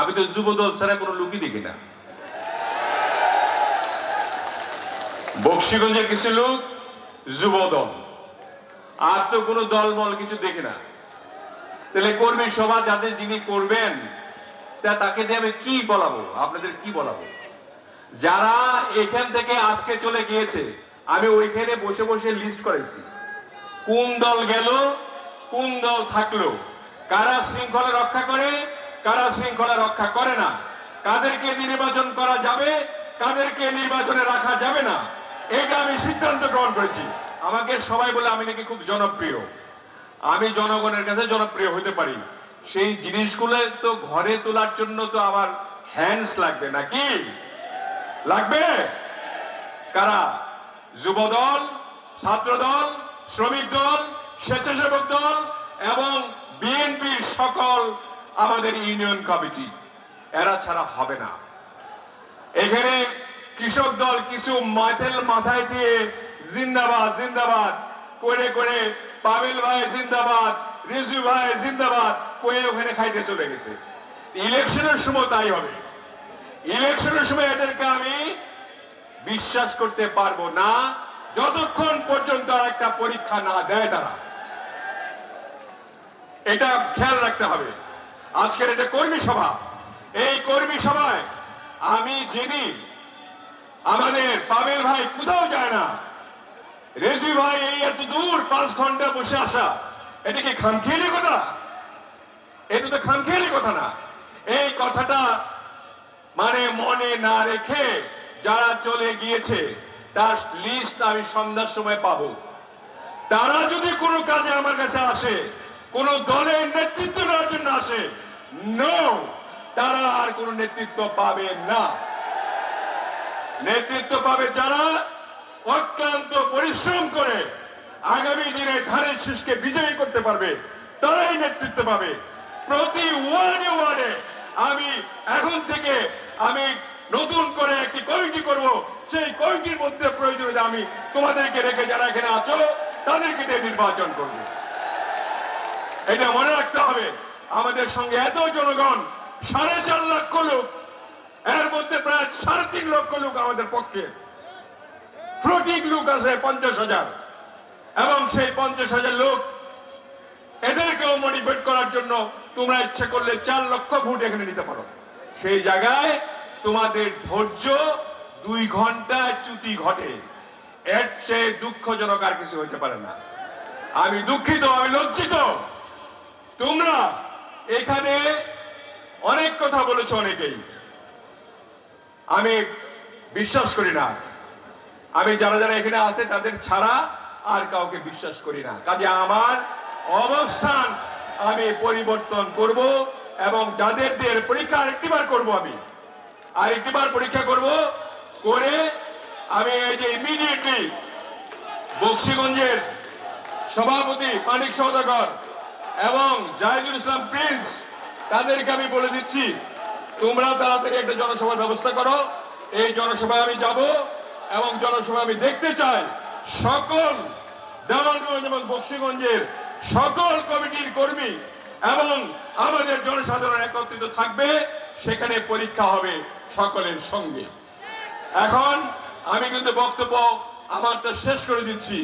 আমি তো যুবদল ছাড়া কোনো লুকই দেখি না। বক্সিগঞ্জের কিছু লোক যুবদল। আর তো কোনো দলমল কিছু দেখি না। তাহলে কর্মী সভা যাদের যিনি করবেন, তা তাকে দিয়ে আমি কি বলাবো? আপনাদের কি বলাবো? যারা এখান থেকে আজকে চলে গিয়েছে, আমি ওইখানে বসে বসে লিস্ট করেছি। কোন দল গেল, কোন দল থাকল, কারা শৃঙ্খলা রক্ষা করে কারা শৃঙ্খলা রক্ষা করে না? কাদেরকে নির্বাচন করা যাবে? কাদেরকে নির্বাচনে রাখা যাবে না? এটা আমি সিদ্ধান্ত গ্রহণ করেছি। আমাকে সবাই বলে আমি নাকি খুব জনপ্রিয়। আমি জনগণের কাছে জনপ্রিয় হতে পারি। সেই জিনিসগুলো তো ঘরে তোলার জন্য তো আমার হ্যান্ডস লাগবে, নাকি? লাগবে? কারা? যুব দল ছাত্র দল শ্রমিক দল, স্বেচ্ছাসেবক দল এবং বিএনপির সকল আমাদের ইউনিয়ন কমিটি, এরা ছাড়া হবে না। এখানে কৃষক দল কিছু মাথেল মাথায় দিয়ে জিন্দাবাদ জিন্দাবাদ, করে করে পাবেল ভাই জিন্দাবাদ, রিজু ভাই জিন্দাবাদ কয়ে ওখানে খাইতে চলে গেছে। ইলেকশনের সময় তাই হবে। ইলেকশনের সময় এদেরকে আমি বিশ্বাস করতে পারব না, যতক্ষণ পর্যন্ত আর একটা পরীক্ষা না দেয় তারা। এটা খেয়াল রাখতে হবে। আজকের এটা কর্মী সভা। এই কর্মী সভায় আমি জেনি আমাদের পাবেল ভাই কোথাও যায় না। রেজু ভাই, এই এত দূর পাঁচ ঘণ্টা বসে আসা, এটা কি খামখেয়ালি কথা? এটা তো খামখেয়ালি কথা না। এই কথাটা মানে মনে না রেখে যারা চলে গিয়েছে, তার লিস্ট আমি সন্ধ্যার সময় পাবো। তারা যদি কোনো কাজে আমার কাছে আসে, কোন জন্য আসে। নো তারা আর কোন নেতৃত্ব পাবে না। নেতৃত্ব পাবে যারা অক্লান্ত পরিশ্রম করে আগামী দিনে ধানের শীষকে বিজয়ী করতে পারবে, তারাই নেতৃত্ব পাবে। প্রতি ওয়ার্ডে ওয়ার্ডে আমি এখন থেকে আমি নতুন করে একটি কমিটি করব। সেই কমিটির মধ্যে প্রয়োজন আমি তোমাদেরকে রেখে যারা এখানে আছো, তাদেরকে নির্বাচন করব। এটা মনে রাখতে হবে। আমাদের সঙ্গে এত জনগণ, সাড়ে চার লক্ষ লোক, এর মধ্যে প্রায় সাড়ে তিন লক্ষ লোক আমাদের পক্ষে। ফ্লোটিং লোক আছে পঞ্চাশ হাজার। এবং সেই পঞ্চাশ হাজার লোক এদেরকেও মোটিভেট করার জন্য তোমরা ইচ্ছে করলে চার লক্ষ ভোট এখানে নিতে পারো। সেই জায়গায় তোমাদের ধৈর্য দুই ঘণ্টা চ্যুতি ঘটে। এর চেয়ে দুঃখজনক আর কিছু হইতে পারে না। আমি দুঃখিত, আমি লজ্জিত। তোমরা এখানে অনেক কথা বলেছ অনেকেই। আমি বিশ্বাস করি না। আমি যারা যারা এখানে আছে, তাদের ছাড়া আর কাউকে বিশ্বাস করি না। কাজে আমার অবস্থান আমি পরিবর্তন করব এবং যাদের দিয়ে পরীক্ষা আরেকটিবার করব আমি। আরেকটিবার পরীক্ষা করব করে আমি এই যে ইমিডিয়েটলি বক্সিগঞ্জের সভাপতি মানিক সৌদাগর এবং জাহিদুল ইসলাম প্রিন্স তাদেরকে আমি বলে দিচ্ছি, তোমরা তাড়াতাড়ি একটা জনসভার ব্যবস্থা করো। এই জনসভায় আমি যাব এবং জনসভা আমি দেখতে চাই সকল দেওয়ানগঞ্জ এবং বক্সিগঞ্জের সকল কমিটির কর্মী এবং আমাদের জনসাধারণ একত্রিত থাকবে, সেখানে পরীক্ষা হবে সকলের সঙ্গে। এখন আমি কিন্তু বক্তব্য আমারটা শেষ করে দিচ্ছি।